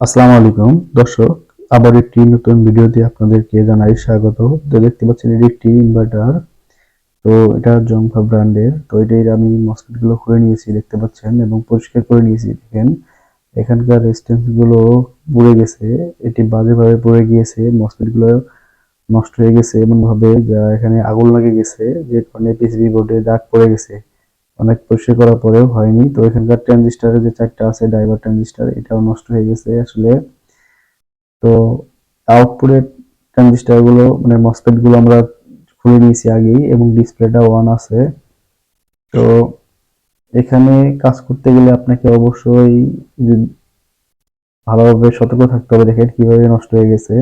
আসসালামু আলাইকুম। দর্শক, আবার একটি নতুন ভিডিওতে আপনাদেরকে জানাই স্বাগত। তো দেখতে পাচ্ছেন, এটি একটি ইনভার্টার তো এটা জংফা ব্র্যান্ডের। তো এটার আমি মসফেটগুলো খুলে নিয়েছি, দেখতে পাচ্ছেন, এবং পরিষ্কার করে নিয়েছি, দেখেন। এখানকার রেজিস্ট্যান্সগুলো পুড়ে গেছে, এটি বাজেভাবে পড়ে গিয়েছে মসফেটগুলো নষ্ট হয়ে গেছে। এমন ভাবে যা এখানে আগুন লাগে গেছে, যে কারণে পিসিবি বোর্ডে দাগ পড়ে গেছে। অনেক পরিষ্কার করার পরেও হয়নি। তো এখানকার ট্রানজিস্টারের যে চারটা আছে, ড্রাইভার ট্রানজিস্টার, এটাও নষ্ট হয়ে গেছে আসলে। তো আউটপুটের ট্রানজিস্টারগুলো মানে মসফেটগুলো আমরা খুলে নিয়েছি আগেই এবং ডিসপ্লেটা ওয়ান আছে। তো এখানে কাজ করতে গেলে আপনাকে অবশ্যই ভালোভাবে সতর্ক থাকতে হবে, দেখেন কীভাবে নষ্ট হয়ে গেছে।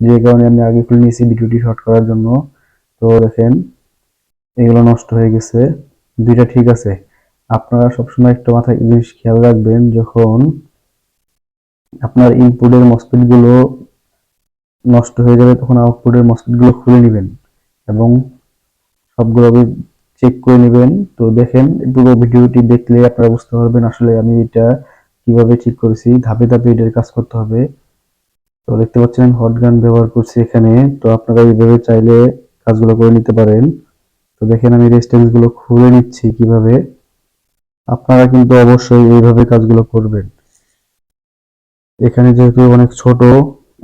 যে কারণে আমি আগে খুলে নিয়েছি ভিডিওটি শর্ট করার জন্য। তো দেখেন, এগুলো নষ্ট হয়ে গেছে। দুইটা ঠিক আছে। আপনারা সবসময় একটা মাথায় জিনিস খেয়াল রাখবেন যখন আপনার ইনপুটের মসফেটগুলো নষ্ট হয়ে যাবে তখন আউটপুটের মসফেটগুলো খুলে নেবেন এবং সবগুলো চেক করে নেবেন। তো দেখেন, পুরো ভিডিওটি দেখলে আপনারা বুঝতে পারবেন আসলে আমি এটা কীভাবে ঠিক করেছি। ধাপে ধাপে এটার কাজ করতে হবে। তো দেখতে পাচ্ছেন হট গান ব্যবহার করছি এখানে। তো আপনারা এইভাবে চাইলে কাজগুলো করে নিতে পারেন। তো দেখেন আমি রেজিস্ট্যান্সগুলো খুলে নিচ্ছি কীভাবে। আপনারা কিন্তু অবশ্যই এইভাবে কাজগুলো করবেন। এখানে যেহেতু অনেক ছোট,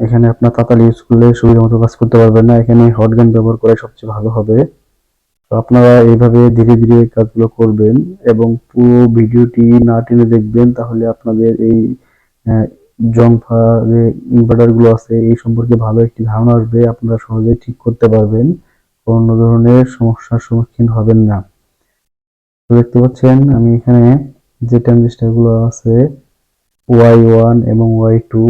এখানে আপনার তাতাল ইউজ করলে সুবিধা মতো কাজ করতে পারবেন না। এখানে হট গান ব্যবহার করা সবচেয়ে ভালো হবে। তো আপনারা এইভাবে ধীরে ধীরে কাজগুলো করবেন এবং পুরো ভিডিওটি না টেনে দেখবেন, তাহলে আপনাদের এই জংফা যে ইনভার্টারগুলো আছে, এই সম্পর্কে ভালো একটি ধারণা আসবে। আপনারা সহজেই ঠিক করতে পারবেন। কোনো ধরনের সমস্যার সম্মুখীন হবেন না। তো দেখতে পাচ্ছেন, আমি এখানে যে ট্রানজিস্টারগুলো আছে ওয়াই ওয়ান এবং ওয়াই টু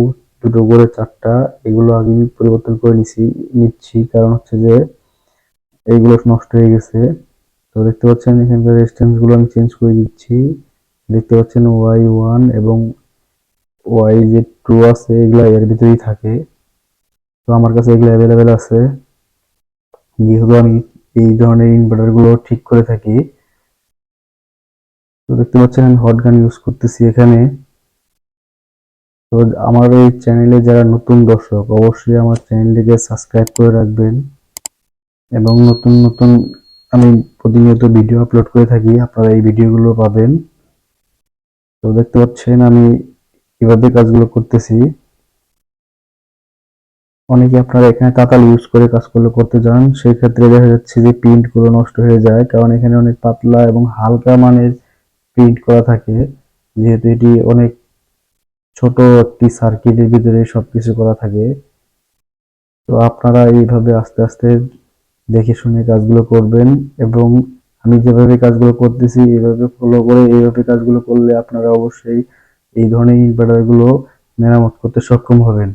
দুটো করে চারটা, এগুলো আমি পরিবর্তন করে নিছি, নিচ্ছি। কারণ হচ্ছে যে এইগুলো নষ্ট হয়ে গেছে। তো দেখতে পাচ্ছেন, এখানকার রেজিস্ট্যান্সগুলো আমি চেঞ্জ করে দিচ্ছি। দেখতে পাচ্ছেন ওয়াই ওয়ান এবং ওয়াই যে টু আছে, এগুলো এর ভিতরেই থাকে। তো আমার কাছে এগুলো অ্যাভেলেবেল আছে। যেহেতু আমি এই ধরনের ইনভার্টারগুলো ঠিক করে থাকি, তো দেখতে পাচ্ছেন আমি হট গান ইউজ করতেছি এখানে। তো আমার এই চ্যানেলে যারা নতুন দর্শক, অবশ্যই আমার চ্যানেলটিকে সাবস্ক্রাইব করে রাখবেন। এবং নতুন নতুন আমি প্রতিনিয়ত ভিডিও আপলোড করে থাকি, আপনারা এই ভিডিওগুলো পাবেন। তো দেখতে পাচ্ছেন আমি কীভাবে কাজগুলো করতেছি। অনেকে আপনারা এখানে তাতাল ইউজ করে কাজ করলে করতে যান সেই ক্ষেত্রে দেখা যাচ্ছে যে প্রিন্টগুলো নষ্ট হয়ে যায়, কারণ এখানে অনেক পাতলা এবং হালকা মানের প্রিন্ট করা থাকে। যেহেতু এটি অনেক ছোট একটি সার্কিটের ভিতরে সবকিছু করা থাকে। তো আপনারা এইভাবে আস্তে আস্তে দেখে শুনে কাজগুলো করবেন এবং আমি যেভাবে কাজগুলো করতেছি, এইভাবে ফলো করে এইভাবে কাজগুলো করলে আপনারা অবশ্যই এই ধরনের ইনভার্টারগুলো মেরামত করতে সক্ষম হবেন।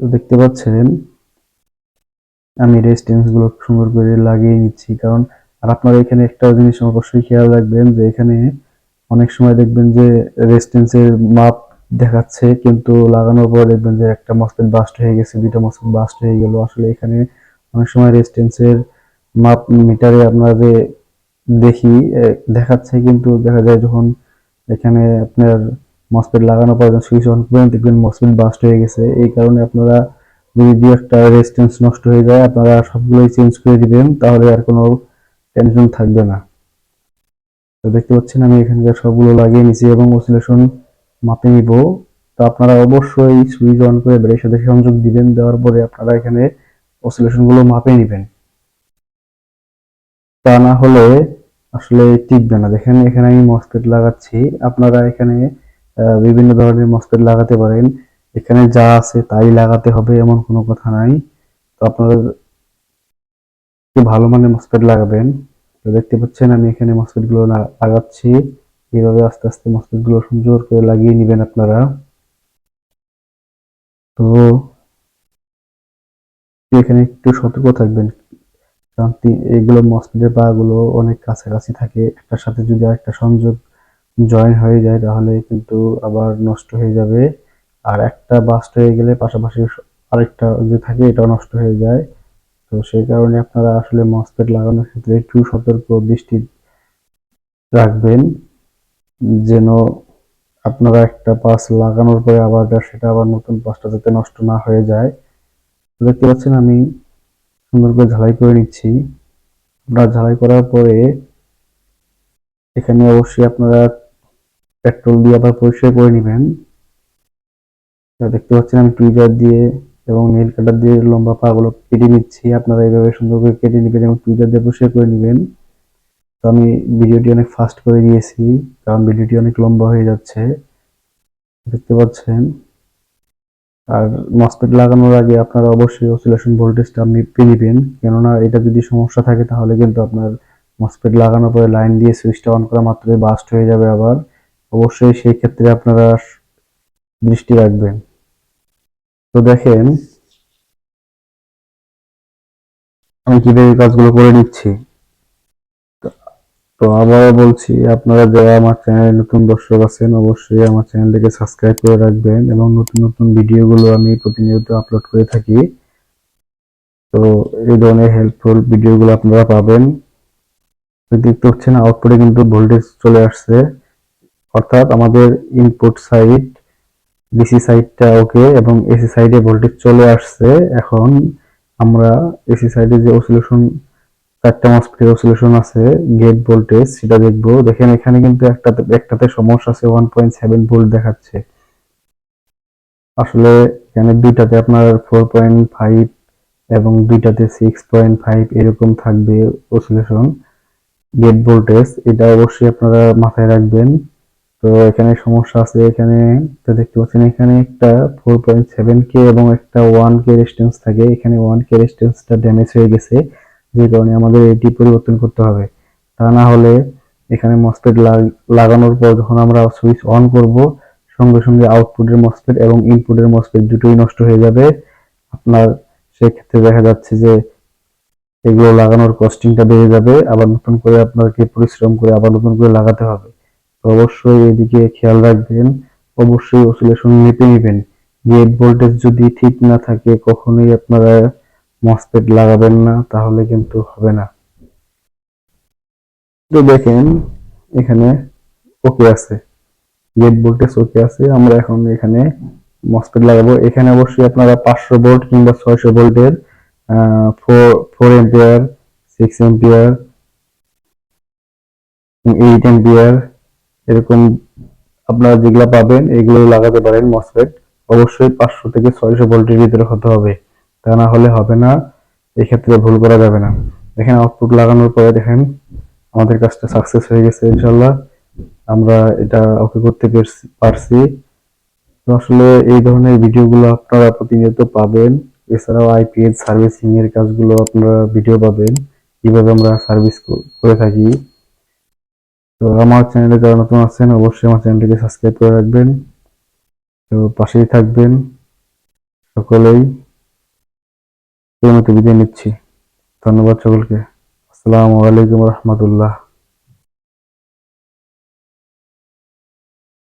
দেখতে পাচ্ছেন? আমি রেজিস্ট্যান্সগুলো সুন্দর করে লাগিয়ে নিচ্ছি, কারণ আর আপনারা এখানে একটা জিনিস অবশ্যই খেয়াল রাখবেন যে এখানে অনেক সময় দেখবেন যে রেজিস্ট্যান্সের মাপ দেখাচ্ছে, কিন্তু লাগানোর পর দেখবেন যে একটা মসফেট বাস্ট হয়ে গেছে, দুইটা মসফেট বাস্ট হয়ে গেল। আসলে এখানে অনেক সময় রেজিস্ট্যান্সের মাপ মিটারে আপনারা যে দেখি দেখাচ্ছে, কিন্তু দেখা যায় যখন এখানে আপনার মসফেট লাগানোর পর সুইচ অন করেন দেখবেন মসফেট বাস্ট হয়ে গেছে। এই কারণে আপনারা যদি দু একটা রেজিস্ট্যান্স নষ্ট হয়ে যায়, আপনারা সবগুলোই চেঞ্জ করে দিবেন, তাহলে আর কোনো টেনশন থাকবে না। তো দেখতে পাচ্ছেন, আমি এখানকার সবগুলো লাগিয়ে নিছি এবং অসিলেশন মাপে নিব। তো আপনারা অবশ্যই সুইচ অন করে ব্যাটারির সাথে সংযোগ দিবেন, দেওয়ার পরে আপনারা এখানে অসিলেশনগুলো মাপে নেবেন। তা না হলে আসলে টিকবে না। দেখেন, এখানে আমি মসফেট লাগাচ্ছি। আপনারা এখানে বিভিন্ন ধরনের মসফেট লাগাতে পারেন। এখানে যা আছে তাই লাগাতে হবে এমন কোনো কথা নাই। তো আপনারা ভালো মানের মসফেট লাগাবেন। তো দেখতে পাচ্ছেন আমি এখানে মসফেটগুলো না- লাগাচ্ছি। এইভাবে আস্তে আস্তে মসফেটগুলো সুন্দর করে লাগিয়ে নেবেন আপনারা। তো এখানে একটু সতর্ক থাকবেন। কারণ এগুলো মসফেটের পা গুলো অনেক কাছাকাছি থাকে। একটার সাথে যদি আরেকটা সংযোগ জয়েন হয়ে যায়, তাহলে কিন্তু আবার নষ্ট হয়ে যাবে। আর একটা বাস্ট হয়ে গেলে পাশাপাশি আরেকটা যে থাকে, এটাও নষ্ট হয়ে যায়। তো সেই কারণে আপনারা আসলে মসপেট লাগানোর ক্ষেত্রে একটু সতর্ক দৃষ্টি রাখবেন, যেন আপনারা একটা পাস লাগানোর পরে আবার সেটা আবার নতুন পাসটা যাতে নষ্ট না হয়ে যায়। দেখতে পাচ্ছেন আমি সুন্দর করে ঝালাই করে নিচ্ছি। আপনারা ঝালাই করার পরে এখানে অবশ্যই আপনারা পেট্রোল দিয়ে আবার পরিষ্কার করে নেবেন। দেখতে পাচ্ছেন আমি টুইজার দিয়ে এবং নেল কাটার দিয়ে লম্বা পাগুলো কেটে নিচ্ছি। আপনারা এইভাবে সুন্দর করে কেটে নেবেন এবং টুইজার দিয়ে পরিষ্কার করে নেবেন। তো আমি ভিডিওটি অনেক ফাস্ট করে দিয়েছি কারণ ভিডিওটি অনেক লম্বা হয়ে যাচ্ছে। দেখতে পাচ্ছেন? আর মসপেট লাগানোর আগে আপনারা অবশ্যই অসিলেশন ভোল্টেজটা আপনি পেয়ে নেবেন। কেননা এটা যদি সমস্যা থাকে তাহলে কিন্তু আপনার মসপেট লাগানোর পরে লাইন দিয়ে সুইচটা অন করা মাত্রই বাস্ট হয়ে যাবে আবার। অবশ্যই সেই ক্ষেত্রে আপনারা দৃষ্টি রাখবেন। তো দেখেন, আমি কীভাবে কাজগুলো করে নিচ্ছি। তো আবার বলছি, আপনারা যারা আমার চ্যানেলে নতুন দর্শক আছেন, অবশ্যই আমার চ্যানেলটিকে সাবস্ক্রাইব করে রাখবেন এবং নতুন নতুন ভিডিওগুলো আমি প্রতিনিয়ত আপলোড করে থাকি। তো এই ধরনের হেল্পফুল ভিডিওগুলো আপনারা পাবেন। দেখতে হচ্ছে না আউটপুটে কিন্তু ভোল্টেজ চলে আসছে। অর্থাৎ আমাদের ইনপুট সাইড ডিসি সাইডটা ওকে এবং এসি সাইডে ভোল্টেজ চলে আসছে। এখন আমরা এসি সাইডে যে অসিলেশন চারটা মসফেটের অসিলেশন আছে গেট ভোল্টেজ সেটা দেখব। দেখেন এখানে কিন্তু একটাতে একটাতে সমস্যা আছে ওয়ান পয়েন্ট সেভেন ভোল্ট দেখাচ্ছে। আসলে এখানে দুইটাতে আপনার ফোর পয়েন্ট ফাইভ এবং দুইটাতে সিক্স পয়েন্ট ফাইভ এরকম থাকবে অসিলেশন গেট ভোল্টেজ এটা অবশ্যই আপনারা মাথায় রাখবেন। তো এখানে সমস্যা আছে এখানে। তো দেখতে পাচ্ছেন এখানে একটা ফোর পয়েন্ট সেভেন কে এবং একটা ওয়ান কে রেজিস্ট্যান্স থাকে। এখানে ওয়ান কে রেজিস্ট্যান্সটা ড্যামেজ হয়ে গেছে, যে কারণে আমাদের এটি পরিবর্তন করতে হবে। তা না হলে এখানে মসপেট লাগানোর পর যখন আমরা সুইচ অন করব, সঙ্গে সঙ্গে আউটপুটের মসপেট এবং ইনপুটের মসপেট দুটোই নষ্ট হয়ে যাবে। আপনার সেক্ষেত্রে দেখা যাচ্ছে যে এগুলো লাগানোর কস্টিংটা বেড়ে যাবে। আবার নতুন করে আপনাকে পরিশ্রম করে আবার নতুন করে লাগাতে হবে। অবশ্যই এদিকে খেয়াল রাখবেন। অবশ্যই অসিলেশন মেপে নেবেন। গেট ভোল্টেজ যদি ঠিক না থাকে, কখনোই আপনারা মসপেট লাগাবেন না, তাহলে কিন্তু হবে না। তো দেখেন, এখানে ওকে আছে। গেট ভোল্টেজ ওকে আছে। আমরা এখন এখানে মসপেট লাগাবো। এখানে অবশ্যই আপনারা পাঁচশো ভোল্ট কিংবা ছয়শো ভোল্টের four ampere six ampere eight ampere এরকম আপনারা যেগুলো পাবেন, এগুলো লাগাতে পারেন মসফেট অবশ্যই পাঁচশো থেকে ছয়শো ভোল্টের ভিতরে হতে হবে। তা না হলে হবে না, এক্ষেত্রে ভুল করা যাবে না। দেখেন আউটপুট লাগানোর পরে দেখেন আমাদের কাজটা সাকসেস হয়ে গেছে ইনশাল্লাহ আমরা এটা ওকে করতে পারছি। তো আসলে এই ধরনের ভিডিওগুলো আপনারা প্রতিনিয়ত পাবেন। এছাড়াও আইপিএস সার্ভিসিং এর কাজগুলো আপনারা ভিডিও পাবেন। কীভাবে আমরা সার্ভিস করে থাকি। তো আমার চ্যানেলে যারা নতুন আছেন, অবশ্যই আমার চ্যানেলটিকে সাবস্ক্রাইব করে রাখবেন। তো পাশেই থাকবেন সকলেই। এই বিদায় নিচ্ছি। ধন্যবাদ সকলকে। আসসালামু আলাইকুম রহমতুল্লাহ।